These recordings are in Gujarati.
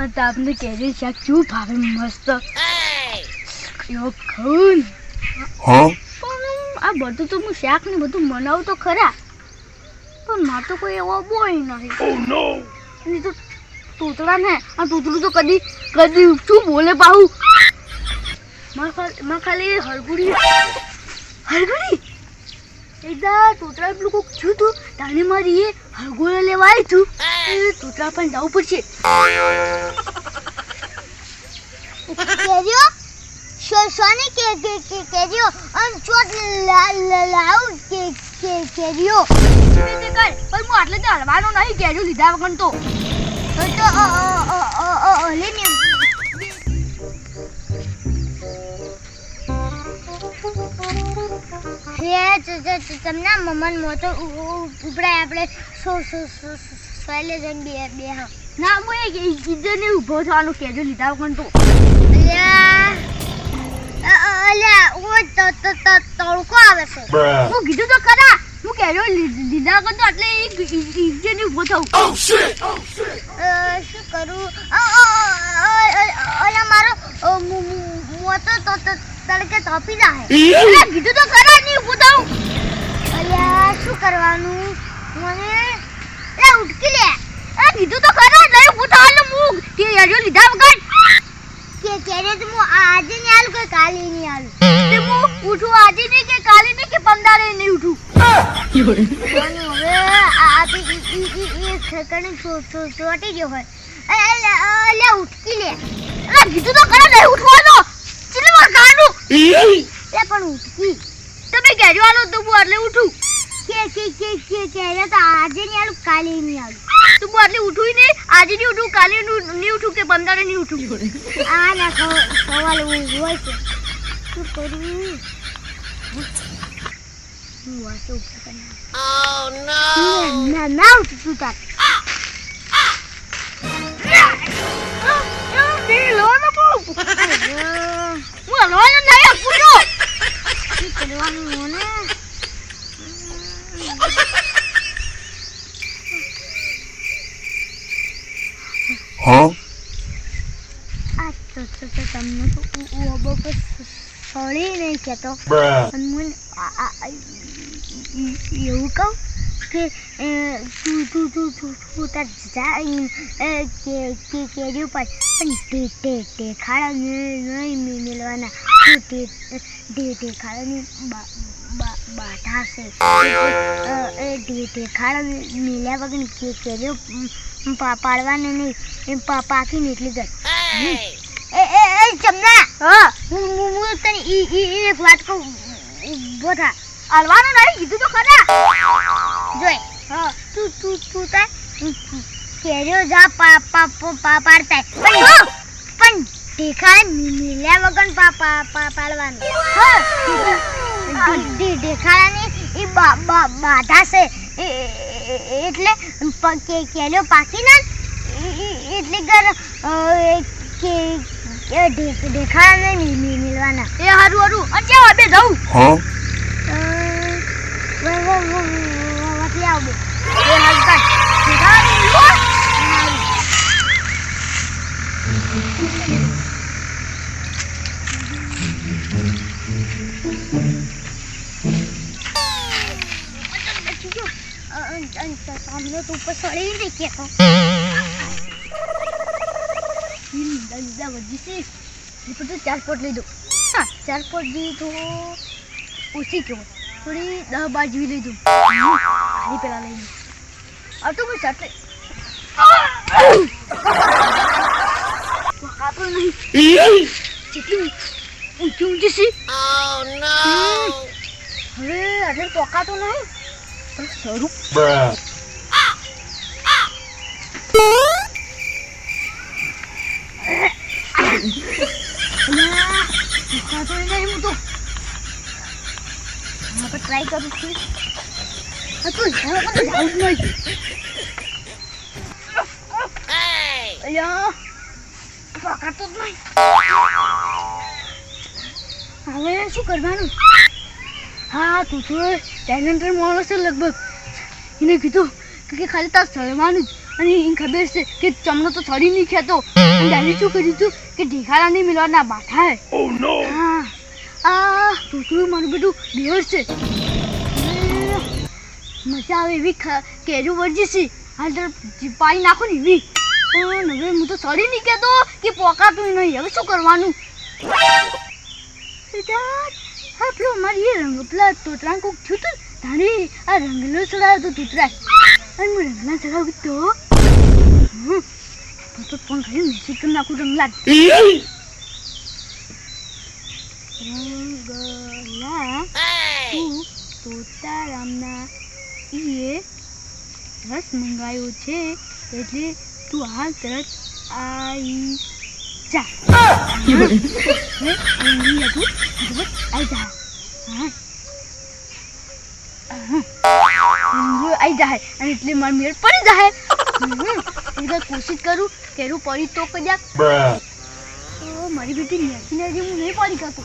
અને તમને કેરી શાક શું ભાવે મસ્ત? એવો ખાઉં. પણ આ બધું તો હું શાક ને બધું મનાવું તો ખરા. પણ મારે તો કોઈ એવો બોય નહીં. નહીં તો તૂતડા ને આ તૂતડું તો કદી કદી શું બોલે પાહું માં ખાલી માં ખાલી હળગુડી હરગુડી એકદા તૂતરા પેલું કોક થયું તું તાને મારી એ હરગોળો લેવા આવી તું એ પણ જવું પડશે કેરીઓ શો કે કે કે કેરીઓ અન ચોટ લા લા લાવ કે કે કેરીઓ તે તે કર પણ હું આટલે તો હલવાનો નહીં કેજો લીધા વગર તો તો તો અ અ અ અ અ તમને મમન મોટો ઉપડાય આપણે સો સો સો સોલે જન બે બે હા. ના હું એક ઇજ્જત ને ઊભો થવાનું કેજો લીધા વગર તો. અલ્યા ઓ તો તો તો તડકો આવે છે. હું કીધું તો ખરા. હું કેજો લીધા કરતો તો એટલે ઇજ્જત ને ઊભો થવું. અ, શું કરું? અલ્યા મારો મોટો તો તો તડકે તપી જાય અલા, કીધું તો ખરા નહીં ઊભો થવું અલ્યા શું કરવાનું? મને? એ ઉઠકી લે. એ કીધું તો ખરા નહીં ઊભો થવાનું હું કેજો લીધા વગર. કે કેરે તો હું આજે નહીં આલું કે કાલે નહીં આલ તે હું ઉઠું આજે નહીં કે કાલે નહીં કે પમદારે નહીં ઉઠું? હવે આ તો ઈ- ઈ- ઠેકાણે ગયો હોય. અ- ઉઠકી લે. આ કીધું તો ખરા નહીં ઉઠવાનો. ચીલી વાર કાઢું લે પણ ઉઠકી તમે કેજો આલો તો હું એટલે ઉઠું. કે કે કે કે કેરે તો આજે નહીં આલું કાલે નહીં આલું. તો હું ઉઠું નહીં. આજે નહીં ઉઠું કાલે નહીં ઉઠું કે પમદારે નહીં ઉઠું? આ ના સવાલ હોય છે. શું કરું? હું વાંચું ઊભી કરીને. ના, ના ના ઉઠું તાર. હું હલવાનો નહીં પૂછો શું કરવાનું મને? Huh? આ તો તો તમને તો પર સળી નહીં કહેતો મને એવું કહું કે તું તું તું તું તું તાર જા કે કે કેરી ઉપર પણ તે તે તે ખાડા નહીં મિલવાના મેળવાના તું ખાડાની બાધા છે એ તે તે વગર કે કેરીઓ પાડવાને. નહીં પાકીને એટલી જ એ એ એ ચમના હા હું હું તને ઈ ઈ એક વાત કહું ઊભો થા હલવાનો નહીં કીધું તો ખરા જોઈ હા તું તું તું તા કેરીઓ જા પા પા પા પાડતા પણ પણ ઢેખા મિલ્યા વગર પા પા પાડવાનું હા ઢેખાડાની એ બાધા છે એટલે પ- કે કેરીઓ પાકી ના એટલે કર અ, એ કે કે ઢે- ઢેખાડાને મિ- મિ- મિલવાના એ હારું હારું. અને ક્યાં બે જવું વટી આવું એ હારું કાઢ. સામને તો ઉપર સળી નહીં તો લીધા લીધા વધી છે એ પછી ચાર ફોટ દો હા ચાર ફોટ જેવી તો ઓછી કહો થોડી દહ બાર જેવી લઈ દઉં પેલા લઈ આ તો કોઈ સાથે કાપડો નહીં જેટલી ઊંચી ઊંચી છે. હવે આજે નહીં. પણ સ્વરૂપ Bruh. ટ્રાય કરું છું આ તો ઝાડ પર જાવું નહીં અલ્યા હવે શું કરવાનું હા તું તો ટેલેન્ટેડ માણસ છે લગભગ એને કીધું કે ખાલી તાર સળવાનું જ અને એને ખબર છે કે ચમનો તો સડી નહીં ખેતો અને શું કર્યું હતું કે ઢેખાડા નહીં મિલવાના બાઠા હે. હા. આ ટોટલું મારું બધું બેહોશ છે. મજા આવે એવી કેરું વર્જી છે હાલ તાર પાડી નાખો ને એવી. પણ હવે હું તો સડી નહીં કહેતો કે પોકાતું નહીં. હવે શું કરવાનું? હા પેલો અમારી એ રંગ પેલા તોતરા કોક થયું હતું તારે આ રંગલો ચડાવ્યો તો તૂતરાય અને હું રંગલા ચડાવ્યું તો? હું તો ફોન કરી મેસેજ કરી નાખું રંગલા. રંગલા તું તોતારામના ઈએ રસ મંગાવ્યો છે એટલે તું હાલ તરત આવી જા. આવી જા. હા. આવી જાય અને એટલે માર મેળ પડી જાય હું કોશિશ કરું કે એનું પડી તો કદાચ મારી બેટી નેચી ને હું નહીં પડી શકતો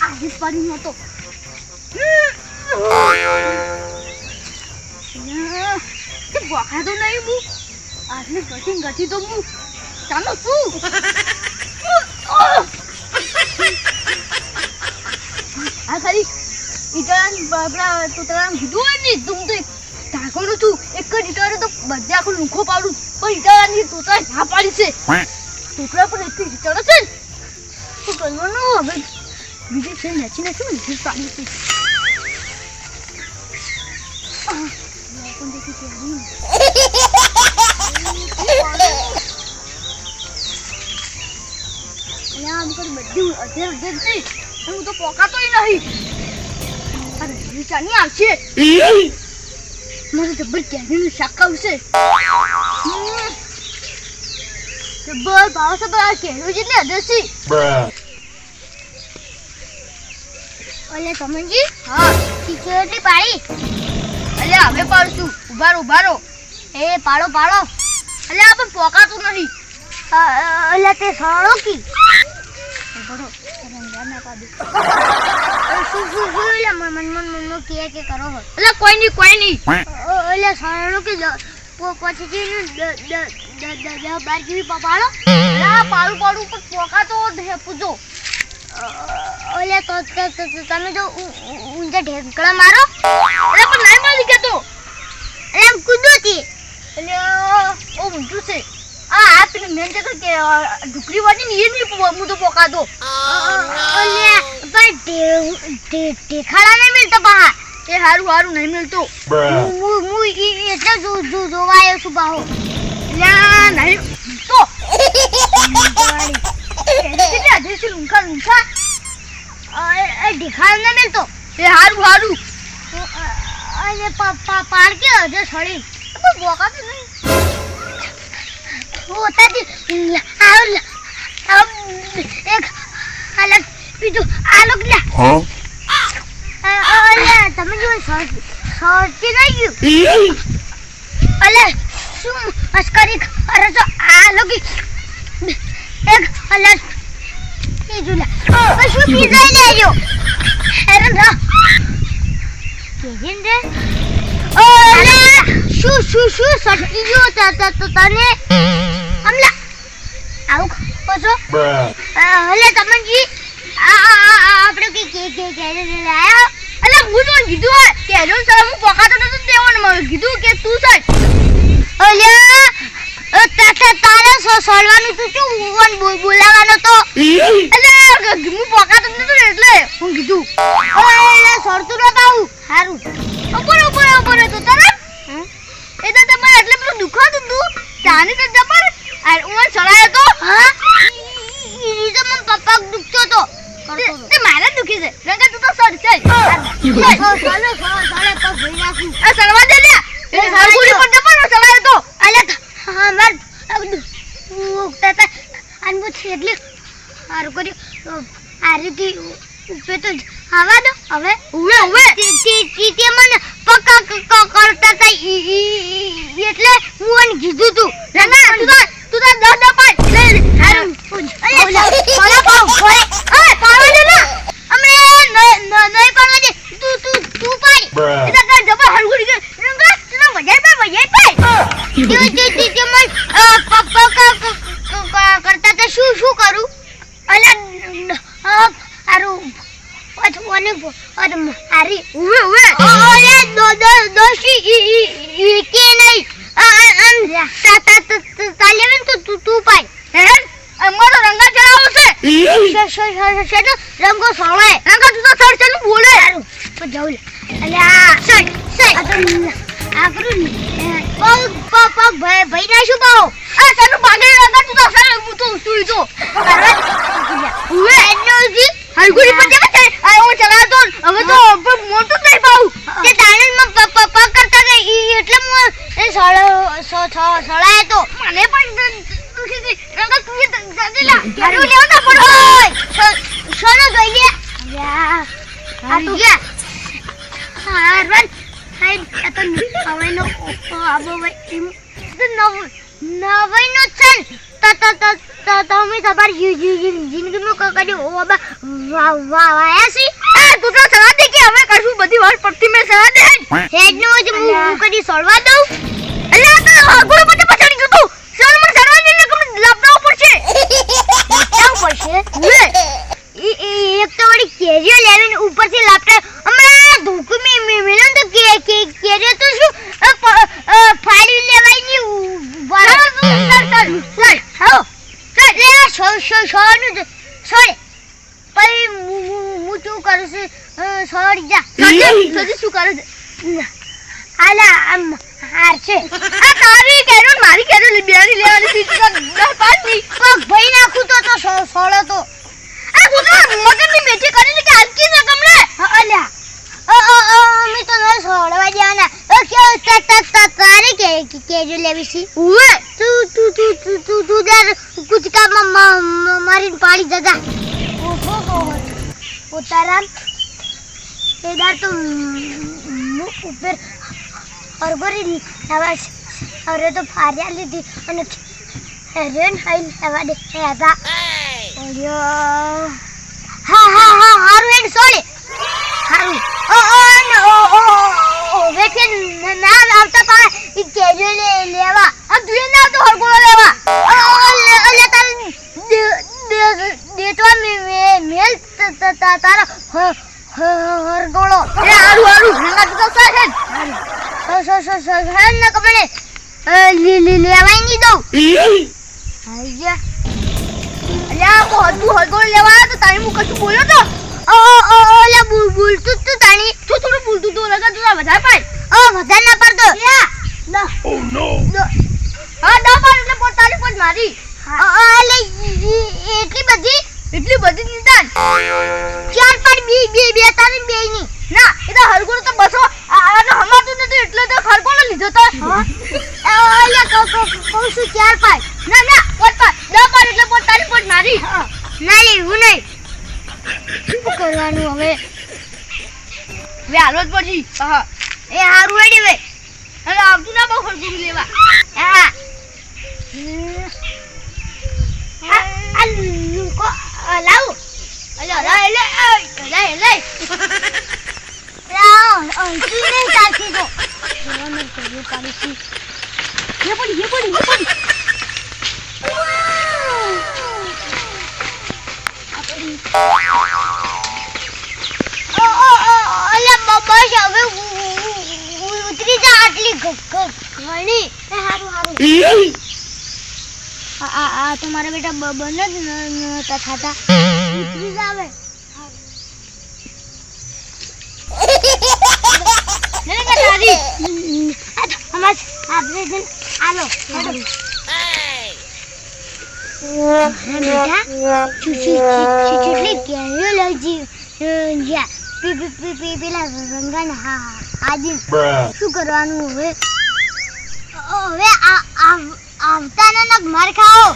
આજે જ પડી નહોતો તે બોખા તો નહીં હું આટલી ગઠી ગઠી તો હું ચાલો શું આ ખાલી ઈટળાની બાબરા તોતરાને કીધું હોય ને તું તો ઢાંકવાનું છું એક જ ઈટળે તો બધે આખું લૂખો પાડું પણ ઈટળાની તોતરા ના પાડી છે ટુકડા પર એટલી ઇટાળો છે ને શું કરવાનું હવે બીજી છે નાચી નાચી ને બીજી પાડી છે બધી અધેર અધેર છે હું તો પોકાતોય નહીં વિચારની આવશે મારે જબ્બર કેરીનું શાક આવશે હમ. જબ્બર ભાવ પણ આ કેરીઓ જેટલી Bruh. ઓલે સમજી હા સિક્યોરિટી પાડી અલ્યા હવે પાડશું ઊભા રહો ઊભા રહો એ પાડો પાડો અલ્યા પણ પોકાતું નથી ઓલે તે સળો કી એટલે મન કે કે કરો અલ્યા કોઈ નહીં કોઈ નહીં ઓલે સરળો કી પછી જે નું દ- દ- દ- દ- દ- બાર જેવી પાડો પાડું પાડું પણ પોકાતો પૂજો ઓલે તો તો- તો- તો તમે જો ઊ- ઊ- ઢેકડા મારો અલ્યા પણ નહીં મળી કેતો એટલે આમ કૂદો તી અલ્યા ઓ ઊંધું છે આ આ પેલું મેન જગ્યા કે ઢુકરી વાળી ને એ નહીં હું તો પોકા દો ઢેખાડા નહીં મિલતો પહા એ હારું હારું નહીં મળતો. હું હું એટલે જો જો જોવા આવ્યો છું પાહો અલ્યા નહીં તો કેટલી હજી છે લુંખા લુંખા એ ઢેખાડા નહીં મિલતો એ હારું હારું અને પાડ કે હજે સળી પણ પોકાતું નહીં હોતાથી આવ આવ એક હાલત બીજું આલોક લે. Huh? અલે તમે જો સર્ટી નહીં ગયું? અલે શું અસ્કરી અરે તો આલોક એક અલે બીજું લે. શું પીઝા લેજો હેરન રા કેજિન રે ઓલે શું શું શું સટકી ગયો તને? હમલા આવું પછી છો? હલે તમનજી આપણે કે કે કે કે લાયો. અલા હું તો કીધું હોય કે હેલો સર હું પોકાતો નતો તેવો ને મેં કીધું કે તું સર. અલ્યા તાતા તારે સો સોલવાનું તું શું ઓન બોલાવાનો તો? અલ્યા હું પોકાતો નતો એટલે હું કીધું. ઓલે સરતું ન આવું હારું. ઉપર ઉપર ઉપર તો તરત એ તો તમારે એટલે બધું દુખાતું તું ચાની તો જબર. આ ઉમર ચડાયો તો હા ઈ તો મન પપ્પા દુખતો તો તે મારે દુખી છે રંગા તું તો સર છે સો સોલે સો સોલે તો ભઈ નાખું આ સળવા દે લે એ સારગુડી પર જબર ચડાયો તો અલે હા મર ઉગતા તા અનબુ છેટલી હારું કર્યું આ રીતે ઉપે તો આવા દો હવે ઉવે ઉવે તે મને પક્કા કરતા તા એટલે હું કીધું તું રંગા તું તો તું દસ દસ પાંચ લે હારું. અરે પાલા પાઉં ઓય પાડવા દે ને અમે ન ન નહીં પાડવા દે તું તું તું પાડ. Bruh. એ તો કઈ જબર હરગુડી કે રંગા તું વજાય પાડ. વજાય પાડ તે- તે- તે- તે મને, અ, પ- પ- ક- ક- ક- ક- કરતા તો શું શું કરું? અલા હારું. બ- અરે મારી ઉવે ઉવે. અરે દો દો દોશી ઈ ઈ ઈ કે નહીં? અમ, તા તા તા- ને પાય. અમારો રંગા ચડાવો છે. રંગો સોળે રંગા તું તો સર ચાલુ બોલે. પણ જાઉં લે. અલ્યા સર સર આ તો આ ને. એ, પગ પગ ભાઈ ભાઈ ના શું પાઓ આ ચાલુ ભાગે રંગા તું તો સર હું તો સુઈ તો ઉવે. એનો જી. હલગુડી પર આ હું ચડાવતો હવે તો પણ મોટું થઈ પાઉં તે તાણમાં પ પ પગ કરતા ગઈ ઈ એટલે હું એ સળ સ સ સળાય તો મને પણ દુખી હતી તું એ જગેલા કેરું ના પડો સોનો જોઈ લે અલ્યા આ તો ગયા હા રન હાઈ આ તો હવેનો આબો ભાઈ નવ નવાઈનો તો તમે તમારી જિંદગીમાં કદી ઓબા વાયા છે તું તો દે કે હવે કશું બધી વાર પડતી મેં સવા દે હેડનો જ હું કદી સોળવા દઉં. શું કરું છું? આલા આમ. છે? આ તારી કેરો મારી કેરો બેની લેવાની સીટ તો દસ પાંચની પગ ભઈ નાખું તો તો સોળો તો. આ તું તો મગજની મેથી કરીને કે આલકી ના કમલે અલ્યા તો ન સોળવા દેવાના અ, કે તા- તા- તા- તારે કે કે- લેવી છે? ઉવે. તું તું તું તું તું તું દર મારીને પાડી જગા ઓહો એ દર તો ઉપર હરભરી છે. અરે તો ફાર્યા લીધી અને રેન હાઈ લેવા દે. હતા ઓયો હા હા હા હારું હેડ સોલે હારું ઓ ઓ ન ઓ ઓ ઓ વેખે ના આવતા પા ઈ કેજો લે લેવા આ તું એ ના તો હલગુડો લેવા ઓ ઓ લે લે તાર દે દે દેતવા મે મે મેલ ત- ત- ત- તારો હ- હ- હરગોળો એ હારું હારું રંગા તું તો સર છે સો સો સો સો હેન ન કમણે લી લી લેવાય નહીં દઉં આયા અલ્યા કો હતું હલગુડો લેવા આવ્યો તો તારી હું કશું બોલ્યો તો ઓ ઓ ઓ ઓ લે બુલ બુલ તું તું તાણી તું થોડું બોલતું તો વધારે પાડ. ઓ વધારે ના પડતો યા Oh no! હા દસ પાડ એટલે પોતાની પોત મારી. ઓ ઓ લે એટલી બધી એટલી બધી નિદાન. ચાર પાડ બે બે બે તારી બે ની. ના એ તો હલગુડો તો બસો. આને હમાતું નથી એટલે તો હલગુડો લીધો તો? ઓલે કો કો કહું છું ચાર પાડ. ના ના પોત પાડ. દસ પાડ એટલે પોતાની પોત મારી. ના લેવું નહીં. શું કરવાનું હવે? વે હાલો જ પછી. હા એ હારું હેડી વે. હવે આવતું ના બહુ ખર્ચું લેવા. હા. લાવ. અલ્યા છે હવે તમારા બેટા બને જ નતા ખાતા ઉતરી જા ગયા? પેલા રંગાને હા હા આજી શું કરવાનું હવે? હવે આવતાના નગ માર ખાઓ.